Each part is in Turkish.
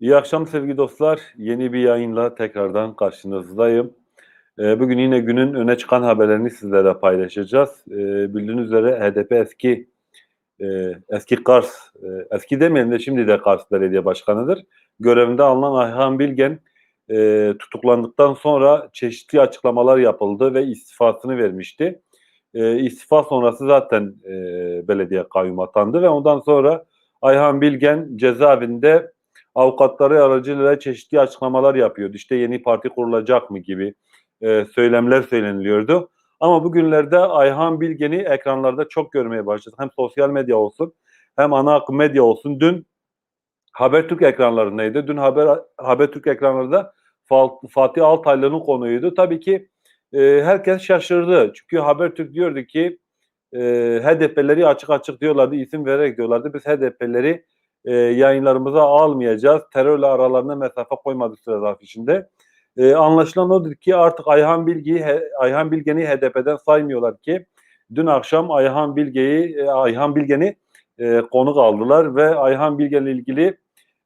İyi akşam sevgili dostlar. Yeni bir yayınla tekrardan karşınızdayım. Ee, bugün yine günün öne çıkan haberlerini sizlerle paylaşacağız. Ee, bildiğiniz üzere HDP eski e, eski Kars, e, eski demeyelim de şimdi de Kars Belediye Başkanı'dır. Görevinde alınan Ayhan Bilgen e, tutuklandıktan sonra çeşitli açıklamalar yapıldı ve istifasını vermişti. E, istifa sonrası zaten belediye kayyum atandı ve ondan sonra Ayhan Bilgen cezaevinde avukatları aracılığıyla çeşitli açıklamalar yapıyordu. İşte yeni parti kurulacak mı gibi e, söylemler söyleniliyordu. Ama bugünlerde Ayhan Bilgen'i ekranlarda çok görmeye başladık. Hem sosyal medya olsun hem ana akım medya olsun. Dün Habertürk ekranlarındaydı. Dün Haber Habertürk ekranlarında Fatih Altaylı'nın konuydu. Tabii ki e, herkes şaşırdı. Çünkü Habertürk diyordu ki e, HDP'leri açık açık diyorlardı, isim vererek diyorlardı. Biz HDP'leri e, yayınlarımıza almayacağız. Terörle aralarına mesafe koymadık süre zarfı içinde. E, anlaşılan odur ki artık Ayhan Bilge'yi Ayhan Bilgen'i HDP'den saymıyorlar ki dün akşam Ayhan Bilge'yi e, Ayhan Bilgen'i e, konuk aldılar ve Ayhan Bilgen'le ilgili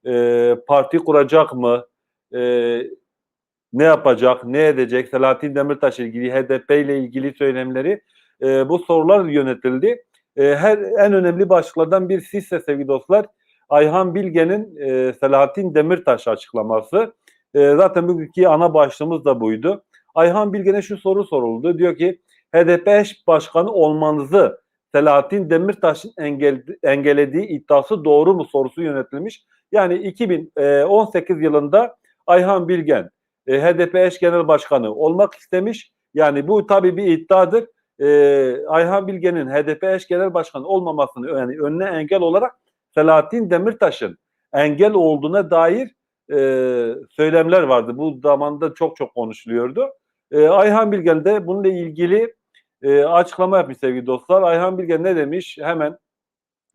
e, parti kuracak mı? E, ne yapacak? Ne edecek? Selahattin Demirtaş ilgili HDP ile ilgili söylemleri e, bu sorular yönetildi. E, her en önemli başlıklardan bir ise sevgili dostlar Ayhan Bilge'nin e, Selahattin Demirtaş açıklaması. E, zaten bugünkü ana başlığımız da buydu. Ayhan Bilge'ne şu soru soruldu. Diyor ki HDP eş başkanı olmanızı Selahattin Demirtaş'ın engel, engellediği iddiası doğru mu sorusu yönetilmiş. Yani 2018 yılında Ayhan Bilgen e, HDP eş genel başkanı olmak istemiş. Yani bu tabii bir iddiadır. E, Ayhan Bilgen'in HDP eş genel başkanı olmamasını yani önüne engel olarak Selahattin Demirtaş'ın engel olduğuna dair e, söylemler vardı. Bu zamanda çok çok konuşuluyordu. E, Ayhan Bilgen de bununla ilgili e, açıklama yapmış sevgili dostlar. Ayhan Bilgen ne demiş? Hemen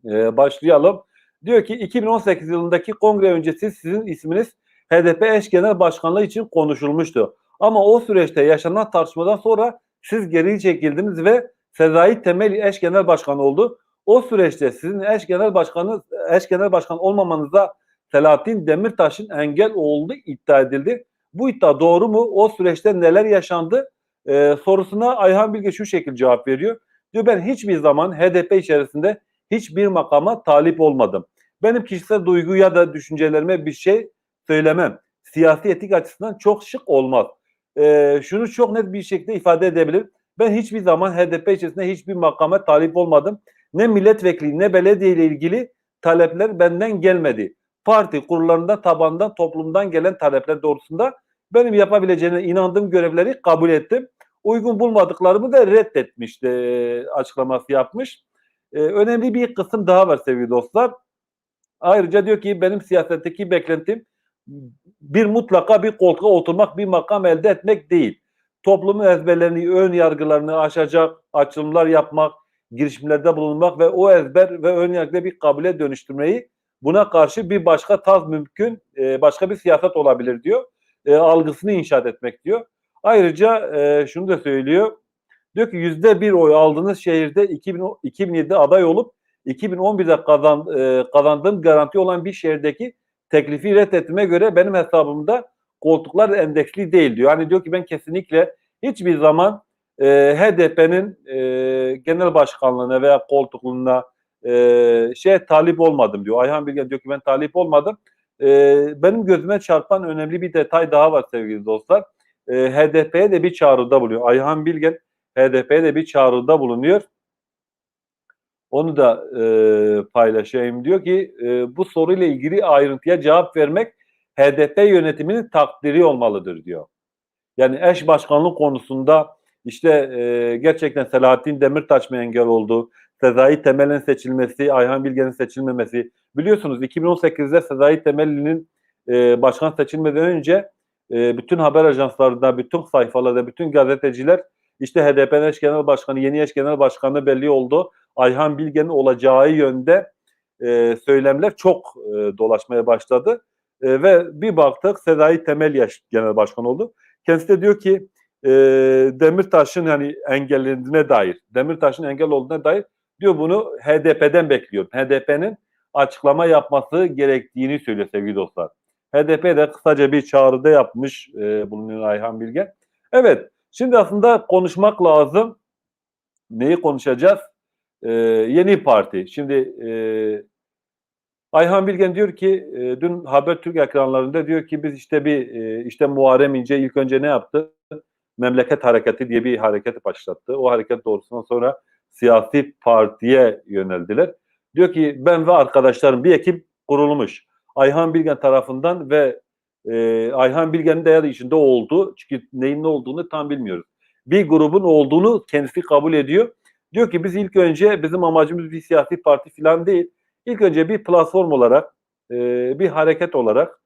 e, başlayalım. Diyor ki 2018 yılındaki kongre öncesi sizin isminiz HDP eş genel başkanlığı için konuşulmuştu. Ama o süreçte yaşanan tartışmadan sonra siz geri çekildiniz ve Sezai Temel eş genel başkan oldu. O süreçte sizin eş genel başkanı eş genel başkan olmamanıza Selahattin Demirtaş'ın engel olduğu iddia edildi. Bu iddia doğru mu? O süreçte neler yaşandı? Ee, sorusuna Ayhan Bilge şu şekilde cevap veriyor. Diyor ben hiçbir zaman HDP içerisinde hiçbir makama talip olmadım. Benim kişisel duygu ya da düşüncelerime bir şey söylemem. Siyasi etik açısından çok şık olmaz. Ee, şunu çok net bir şekilde ifade edebilirim. Ben hiçbir zaman HDP içerisinde hiçbir makama talip olmadım ne milletvekili ne belediye ile ilgili talepler benden gelmedi. Parti kurullarında tabandan toplumdan gelen talepler doğrusunda benim yapabileceğine inandığım görevleri kabul ettim. Uygun bulmadıklarımı da reddetmişti e, açıklaması yapmış. E, önemli bir kısım daha var sevgili dostlar. Ayrıca diyor ki benim siyasetteki beklentim bir mutlaka bir koltuğa oturmak, bir makam elde etmek değil. Toplumun ezberlerini, ön yargılarını aşacak açılımlar yapmak, girişimlerde bulunmak ve o ezber ve ön yargıda bir kabule dönüştürmeyi buna karşı bir başka taz mümkün, e, başka bir siyaset olabilir diyor. E, algısını inşaat etmek diyor. Ayrıca e, şunu da söylüyor. Diyor ki yüzde bir oy aldığınız şehirde 2000, 2007'de aday olup 2011'de kazan, e, kazandığım garanti olan bir şehirdeki teklifi reddetme göre benim hesabımda koltuklar endeksli değil diyor. Yani diyor ki ben kesinlikle hiçbir zaman e, HDP'nin e, genel başkanlığına veya koltukluğuna e, şey talip olmadım diyor. Ayhan Bilgen diyor ki ben talip olmadım. E, benim gözüme çarpan önemli bir detay daha var sevgili dostlar. E, HDP'ye de bir çağrıda bulunuyor. Ayhan Bilgen HDP'ye de bir çağrıda bulunuyor. Onu da e, paylaşayım. Diyor ki e, bu soruyla ilgili ayrıntıya cevap vermek HDP yönetiminin takdiri olmalıdır diyor. Yani eş başkanlık konusunda işte e, gerçekten Selahattin Demirtaş mı engel oldu? Sezai Temel'in seçilmesi, Ayhan Bilge'nin seçilmemesi. Biliyorsunuz 2018'de Sezai Temel'in e, başkan seçilmeden önce e, bütün haber ajanslarında, bütün sayfalarda, bütün gazeteciler işte HDP'nin eş genel başkanı, yeni eş genel başkanı belli oldu. Ayhan Bilge'nin olacağı yönde e, söylemler çok e, dolaşmaya başladı. E, ve bir baktık Sezai Temel yaş genel başkan oldu. Kendisi de diyor ki e, Demirtaş'ın yani engellendiğine dair, Demirtaş'ın engel olduğuna dair diyor bunu HDP'den bekliyor. HDP'nin açıklama yapması gerektiğini söylüyor sevgili dostlar. HDP de kısaca bir çağrıda yapmış e, bulunuyor Ayhan Bilgen. Evet, şimdi aslında konuşmak lazım. Neyi konuşacağız? E, yeni parti. Şimdi e, Ayhan Bilgen diyor ki e, dün Habertürk ekranlarında diyor ki biz işte bir e, işte Muharrem İnce ilk önce ne yaptı? Memleket Hareketi diye bir hareket başlattı. O hareket doğrusundan sonra siyasi partiye yöneldiler. Diyor ki ben ve arkadaşlarım bir ekip kurulmuş. Ayhan Bilgen tarafından ve e, Ayhan Bilgen'in de içinde oldu. Çünkü neyin ne olduğunu tam bilmiyoruz. Bir grubun olduğunu kendisi kabul ediyor. Diyor ki biz ilk önce bizim amacımız bir siyasi parti falan değil. İlk önce bir platform olarak, e, bir hareket olarak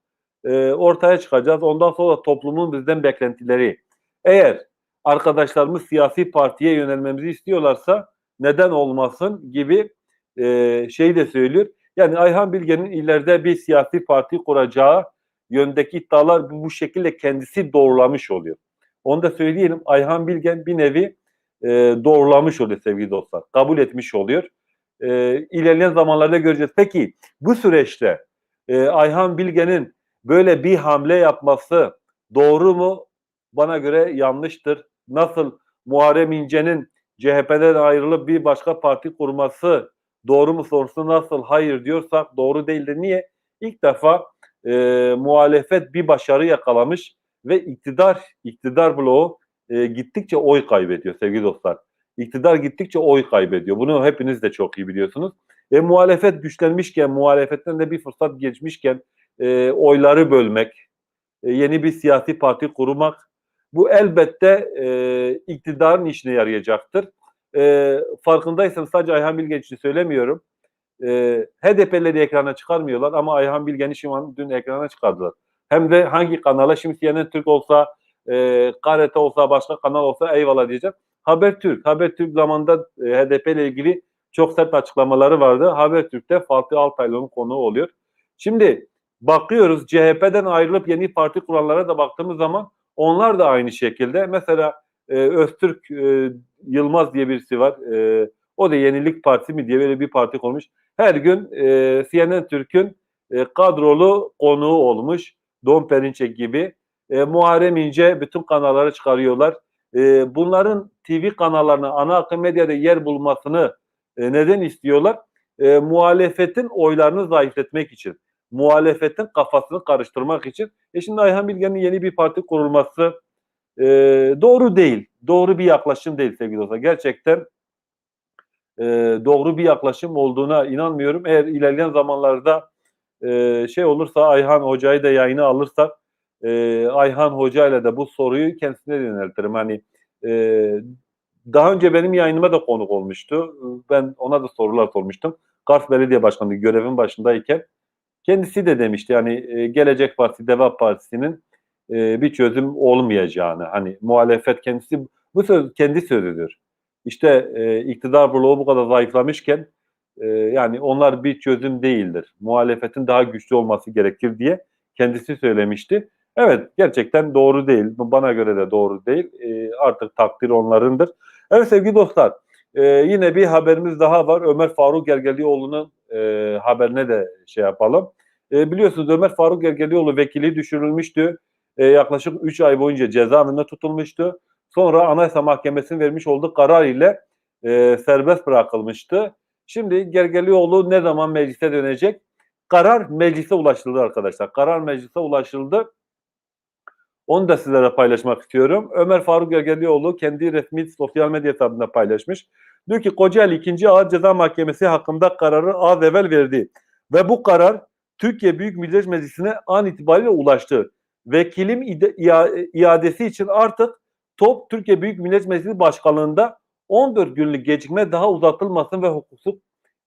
e, ortaya çıkacağız. Ondan sonra toplumun bizden beklentileri. Eğer arkadaşlarımız siyasi partiye yönelmemizi istiyorlarsa neden olmasın gibi e, şey de söylüyor. Yani Ayhan Bilge'nin ileride bir siyasi parti kuracağı yöndeki iddialar bu, şekilde kendisi doğrulamış oluyor. Onu da söyleyelim. Ayhan Bilgen bir nevi e, doğrulamış oluyor sevgili dostlar. Kabul etmiş oluyor. E, ilerleyen zamanlarda göreceğiz. Peki bu süreçte e, Ayhan Bilge'nin böyle bir hamle yapması doğru mu? Bana göre yanlıştır. Nasıl Muharrem İnce'nin CHP'den ayrılıp bir başka parti kurması doğru mu sorusu nasıl hayır diyorsak doğru değildir. Niye? İlk defa e, muhalefet bir başarı yakalamış ve iktidar iktidar bloğu e, gittikçe oy kaybediyor sevgili dostlar. İktidar gittikçe oy kaybediyor. Bunu hepiniz de çok iyi biliyorsunuz. E, muhalefet güçlenmişken, muhalefetten de bir fırsat geçmişken e, oyları bölmek, e, yeni bir siyasi parti kurmak bu elbette e, iktidarın işine yarayacaktır. E, farkındaysanız sadece Ayhan Bilgen için söylemiyorum. E, HDP'leri ekrana çıkarmıyorlar ama Ayhan Bilgen'i an dün ekrana çıkardılar. Hem de hangi kanala şimdi CNN Türk olsa, e, KRT olsa, başka kanal olsa eyvallah diyeceğim. Habertürk, Habertürk zamanında e, HDP ile ilgili çok sert açıklamaları vardı. Habertürk'te Fatih Altaylı'nın konuğu oluyor. Şimdi bakıyoruz CHP'den ayrılıp yeni parti kuranlara da baktığımız zaman onlar da aynı şekilde. Mesela e, Öztürk e, Yılmaz diye birisi var. E, o da Yenilik Partisi mi diye böyle bir parti kurmuş. Her gün e, CNN Türk'ün e, kadrolu konuğu olmuş. Don Perinçek gibi. E, Muharrem İnce bütün kanalları çıkarıyorlar. E, bunların TV kanallarına ana akım medyada yer bulmasını e, neden istiyorlar? E, muhalefetin oylarını zayıfletmek için. Muhalefetin kafasını karıştırmak için. E şimdi Ayhan Bilge'nin yeni bir parti kurulması e, doğru değil. Doğru bir yaklaşım değil sevgili dostlar. Gerçekten e, doğru bir yaklaşım olduğuna inanmıyorum. Eğer ilerleyen zamanlarda e, şey olursa Ayhan Hoca'yı da yayına alırsak e, Ayhan Hoca ile de bu soruyu kendisine yöneltirim. Hani e, daha önce benim yayınıma da konuk olmuştu. Ben ona da sorular sormuştum. Kars Belediye Başkanı görevin başındayken kendisi de demişti yani e, Gelecek Partisi, Deva Partisi'nin e, bir çözüm olmayacağını. Hani muhalefet kendisi bu söz kendi sözüdür. İşte e, iktidar bloğu bu kadar zayıflamışken yani onlar bir çözüm değildir. Muhalefetin daha güçlü olması gerekir diye kendisi söylemişti. Evet gerçekten doğru değil. Bana göre de doğru değil. Artık takdir onlarındır. Evet sevgili dostlar yine bir haberimiz daha var. Ömer Faruk Gergelioğlu'nun haberine de şey yapalım. E, biliyorsunuz Ömer Faruk Gergelioğlu vekili düşürülmüştü. E, yaklaşık 3 ay boyunca cezaevinde tutulmuştu. Sonra Anayasa Mahkemesi'nin vermiş olduğu karar ile e, serbest bırakılmıştı. Şimdi Gergelioğlu ne zaman meclise dönecek? Karar meclise ulaşıldı arkadaşlar. Karar meclise ulaşıldı. Onu da sizlere paylaşmak istiyorum. Ömer Faruk Gergelioğlu kendi resmi sosyal medya hesabında paylaşmış. Diyor ki Kocaeli 2. Ağır Ceza Mahkemesi hakkında kararı az evvel verdi. Ve bu karar Türkiye Büyük Millet Meclisi'ne an itibariyle ulaştı. Vekilim iadesi için artık TOP Türkiye Büyük Millet Meclisi Başkanlığı'nda 14 günlük gecikme daha uzatılmasın ve hukuksuz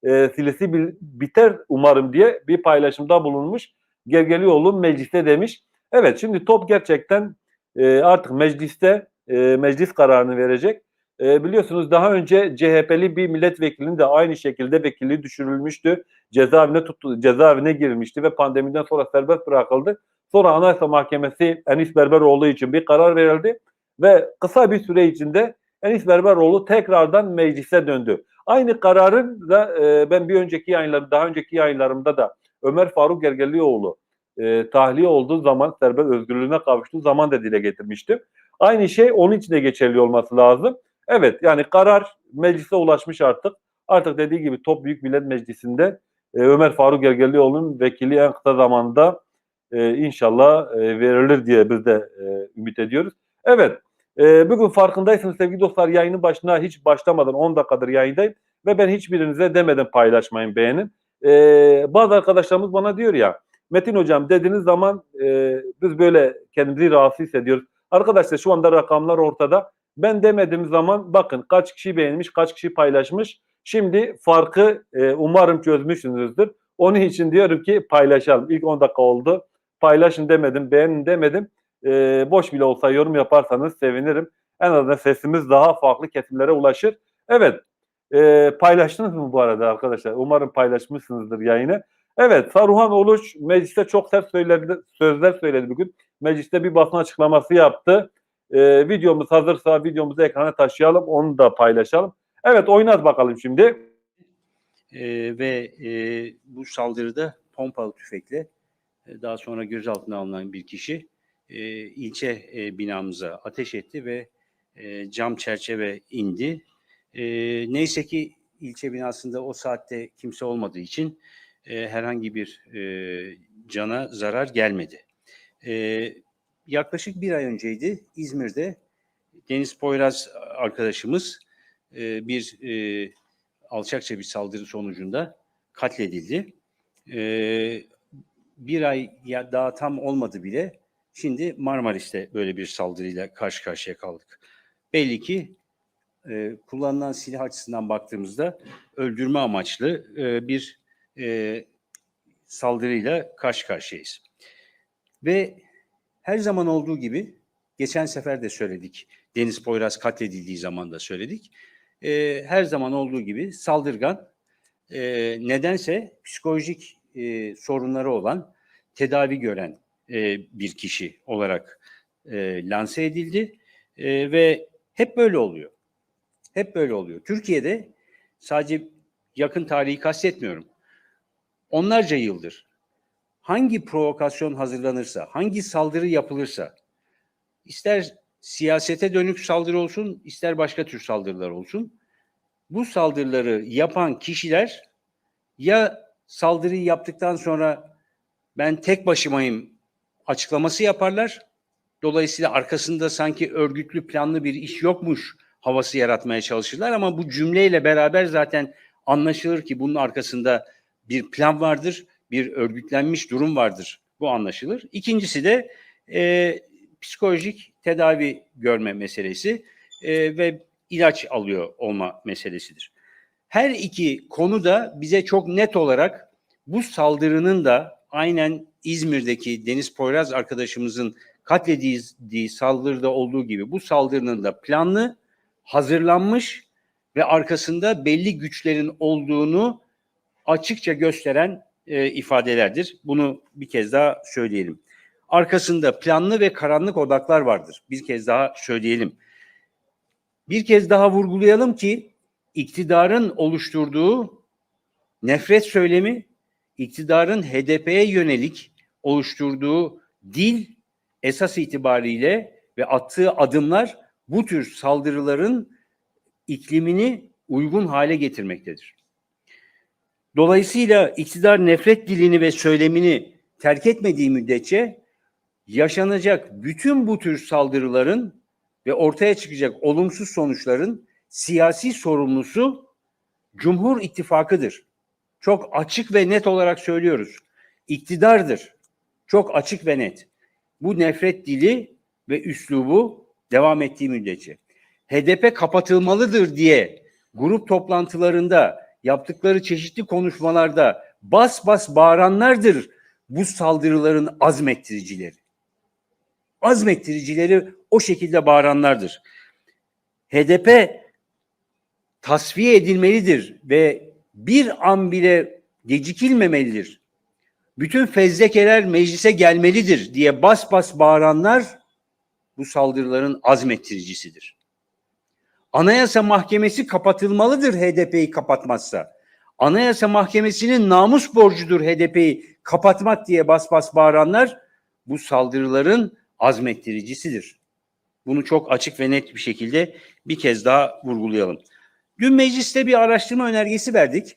e, silesi biter umarım diye bir paylaşımda bulunmuş. Gergelioğlu mecliste demiş. Evet şimdi top gerçekten e, artık mecliste e, meclis kararını verecek. E, biliyorsunuz daha önce CHP'li bir milletvekilinin de aynı şekilde vekilliği düşürülmüştü. Cezaevine tuttu, cezaevine girilmişti ve pandemiden sonra serbest bırakıldı. Sonra Anayasa Mahkemesi Enis Berberoğlu için bir karar verildi ve kısa bir süre içinde Enis Berberoğlu tekrardan meclise döndü. Aynı kararın da e, ben bir önceki yayınlarım, daha önceki yayınlarımda da Ömer Faruk Gergelioğlu e, tahliye olduğu zaman, serbest özgürlüğüne kavuştuğu zaman da dile getirmiştim. Aynı şey onun için de geçerli olması lazım. Evet yani karar meclise ulaşmış artık. Artık dediği gibi Top Büyük Millet Meclisi'nde e, Ömer Faruk Gergerlioğlu'nun vekili en kısa zamanda e, inşallah e, verilir diye biz de e, ümit ediyoruz. Evet e, bugün farkındaysanız sevgili dostlar yayının başına hiç başlamadan 10 dakikadır yayındayım ve ben hiçbirinize demedim paylaşmayın beğenin. E, bazı arkadaşlarımız bana diyor ya Metin hocam dediğiniz zaman e, biz böyle kendimizi rahatsız hissediyoruz. Arkadaşlar şu anda rakamlar ortada. Ben demediğim zaman bakın kaç kişi beğenmiş, kaç kişi paylaşmış. Şimdi farkı e, umarım çözmüşsünüzdür. Onun için diyorum ki paylaşalım. İlk 10 dakika oldu. Paylaşın demedim, beğenin demedim. E, boş bile olsa yorum yaparsanız sevinirim. En azından sesimiz daha farklı kesimlere ulaşır. Evet, e, paylaştınız mı bu arada arkadaşlar? Umarım paylaşmışsınızdır yayını. Evet, Saruhan Oluç mecliste çok sert söyledi, sözler söyledi bugün. Mecliste bir basın açıklaması yaptı. E, videomuz hazırsa videomuzu ekrana taşıyalım, onu da paylaşalım. Evet, oynat bakalım şimdi. Ee, ve e, bu saldırıda pompalı tüfekle e, daha sonra gözaltına alınan bir kişi e, ilçe e, binamıza ateş etti ve e, cam çerçeve indi. E, neyse ki ilçe binasında o saatte kimse olmadığı için e, herhangi bir e, cana zarar gelmedi. E, yaklaşık bir ay önceydi İzmir'de Deniz Poyraz arkadaşımız e, bir e, alçakça bir saldırı sonucunda katledildi. Ee, bir ay ya daha tam olmadı bile şimdi Marmaris'te böyle bir saldırıyla karşı karşıya kaldık. Belli ki e, kullanılan silah açısından baktığımızda öldürme amaçlı e, bir e, saldırıyla karşı karşıyayız. Ve her zaman olduğu gibi geçen sefer de söyledik. Deniz Poyraz katledildiği zaman da söyledik e, her zaman olduğu gibi saldırgan e, nedense psikolojik e, sorunları olan tedavi gören e, bir kişi olarak e, lanse edildi e, ve hep böyle oluyor. Hep böyle oluyor. Türkiye'de sadece yakın tarihi kastetmiyorum. Onlarca yıldır hangi provokasyon hazırlanırsa, hangi saldırı yapılırsa, ister siyasete dönük saldırı olsun, ister başka tür saldırılar olsun. Bu saldırıları yapan kişiler ya saldırıyı yaptıktan sonra ben tek başımayım açıklaması yaparlar. Dolayısıyla arkasında sanki örgütlü planlı bir iş yokmuş havası yaratmaya çalışırlar ama bu cümleyle beraber zaten anlaşılır ki bunun arkasında bir plan vardır, bir örgütlenmiş durum vardır. Bu anlaşılır. İkincisi de e, psikolojik tedavi görme meselesi e, ve ilaç alıyor olma meselesidir. Her iki konu da bize çok net olarak bu saldırının da aynen İzmir'deki Deniz Poyraz arkadaşımızın katledildiği saldırıda olduğu gibi bu saldırının da planlı, hazırlanmış ve arkasında belli güçlerin olduğunu açıkça gösteren e, ifadelerdir. Bunu bir kez daha söyleyelim arkasında planlı ve karanlık odaklar vardır. Bir kez daha söyleyelim. Bir kez daha vurgulayalım ki iktidarın oluşturduğu nefret söylemi, iktidarın HDP'ye yönelik oluşturduğu dil esas itibariyle ve attığı adımlar bu tür saldırıların iklimini uygun hale getirmektedir. Dolayısıyla iktidar nefret dilini ve söylemini terk etmediği müddetçe yaşanacak bütün bu tür saldırıların ve ortaya çıkacak olumsuz sonuçların siyasi sorumlusu Cumhur İttifakı'dır. Çok açık ve net olarak söylüyoruz. İktidardır. Çok açık ve net. Bu nefret dili ve üslubu devam ettiği müddetçe. HDP kapatılmalıdır diye grup toplantılarında yaptıkları çeşitli konuşmalarda bas bas bağıranlardır bu saldırıların azmettiricileri azmettiricileri o şekilde bağıranlardır. HDP tasfiye edilmelidir ve bir an bile gecikilmemelidir. Bütün fezlekeler meclise gelmelidir diye bas bas bağıranlar bu saldırıların azmettiricisidir. Anayasa Mahkemesi kapatılmalıdır HDP'yi kapatmazsa. Anayasa Mahkemesi'nin namus borcudur HDP'yi kapatmak diye bas bas bağıranlar bu saldırıların azmettiricisidir. Bunu çok açık ve net bir şekilde bir kez daha vurgulayalım. Dün mecliste bir araştırma önergesi verdik.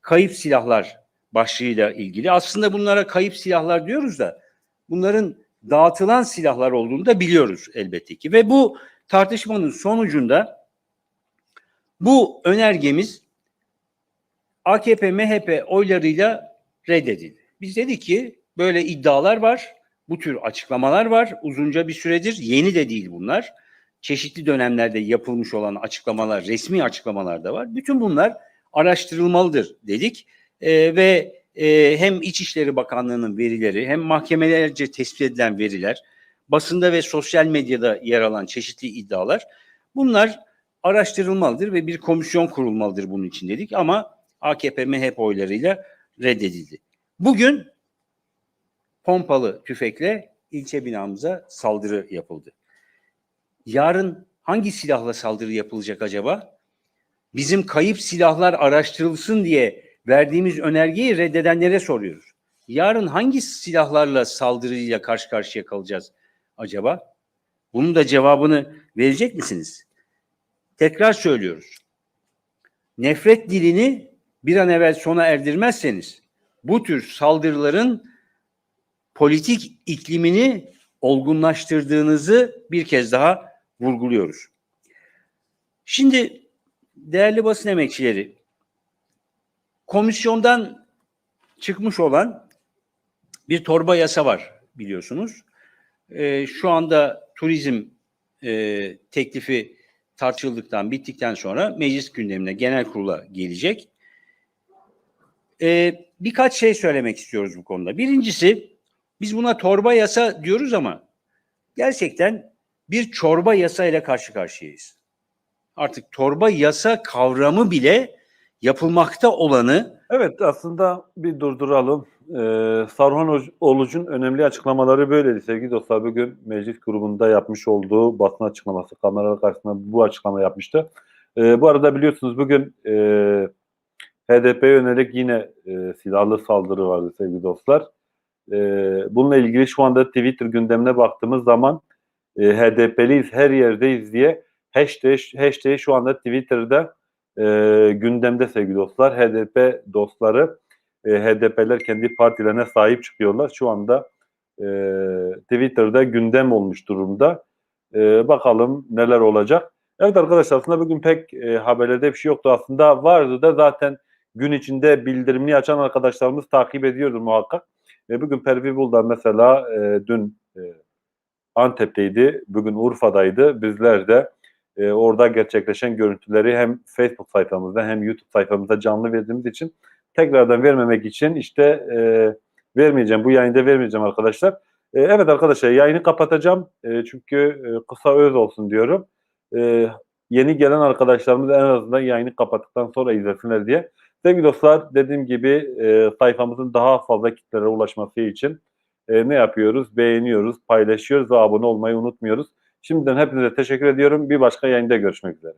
Kayıp silahlar başlığıyla ilgili. Aslında bunlara kayıp silahlar diyoruz da bunların dağıtılan silahlar olduğunu da biliyoruz elbette ki. Ve bu tartışmanın sonucunda bu önergemiz AKP, MHP oylarıyla reddedildi. Biz dedik ki böyle iddialar var, bu tür açıklamalar var uzunca bir süredir. Yeni de değil bunlar. Çeşitli dönemlerde yapılmış olan açıklamalar, resmi açıklamalar da var. Bütün bunlar araştırılmalıdır dedik. Ee, ve e, hem İçişleri Bakanlığı'nın verileri hem mahkemelerce tespit edilen veriler, basında ve sosyal medyada yer alan çeşitli iddialar bunlar araştırılmalıdır ve bir komisyon kurulmalıdır bunun için dedik ama AKP MHP oylarıyla reddedildi. Bugün pompalı tüfekle ilçe binamıza saldırı yapıldı. Yarın hangi silahla saldırı yapılacak acaba? Bizim kayıp silahlar araştırılsın diye verdiğimiz önergeyi reddedenlere soruyoruz. Yarın hangi silahlarla saldırıyla karşı karşıya kalacağız acaba? Bunun da cevabını verecek misiniz? Tekrar söylüyoruz. Nefret dilini bir an evvel sona erdirmezseniz bu tür saldırıların politik iklimini olgunlaştırdığınızı bir kez daha vurguluyoruz. Şimdi değerli basın emekçileri, komisyondan çıkmış olan bir torba yasa var biliyorsunuz. Ee, şu anda turizm e, teklifi tartışıldıktan, bittikten sonra meclis gündemine, genel kurula gelecek. Ee, birkaç şey söylemek istiyoruz bu konuda. Birincisi, biz buna torba yasa diyoruz ama gerçekten bir çorba yasa ile karşı karşıyayız. Artık torba yasa kavramı bile yapılmakta olanı Evet aslında bir durduralım. Ee, Sarhan Ol- Oluç'un önemli açıklamaları böyleydi sevgili dostlar. Bugün meclis grubunda yapmış olduğu basın açıklaması, kameralar karşısında bu açıklama yapmıştı. Ee, bu arada biliyorsunuz bugün e, HDP'ye yönelik yine e, silahlı saldırı vardı sevgili dostlar. E, bununla ilgili şu anda Twitter gündemine baktığımız zaman e, HDP'liyiz, her yerdeyiz diye hashtag, hashtag şu anda Twitter'da e, gündemde sevgili dostlar. HDP dostları, e, HDP'ler kendi partilerine sahip çıkıyorlar. Şu anda e, Twitter'da gündem olmuş durumda. E, bakalım neler olacak. Evet arkadaşlar aslında bugün pek e, haberlerde bir şey yoktu. Aslında vardı da zaten gün içinde bildirimini açan arkadaşlarımız takip ediyordu muhakkak. E, bugün Pervi mesela e, dün e, Antep'teydi, bugün Urfa'daydı. Bizler de e, orada gerçekleşen görüntüleri hem Facebook sayfamızda hem YouTube sayfamızda canlı verdiğimiz için tekrardan vermemek için işte e, vermeyeceğim. Bu yayında vermeyeceğim arkadaşlar. E, evet arkadaşlar yayını kapatacağım. E, çünkü e, kısa öz olsun diyorum. E, yeni gelen arkadaşlarımız en azından yayını kapattıktan sonra izlesinler diye. Sevgili dostlar dediğim gibi e, sayfamızın daha fazla kitlere ulaşması için e, ne yapıyoruz? Beğeniyoruz, paylaşıyoruz ve abone olmayı unutmuyoruz. Şimdiden hepinize teşekkür ediyorum. Bir başka yayında görüşmek üzere.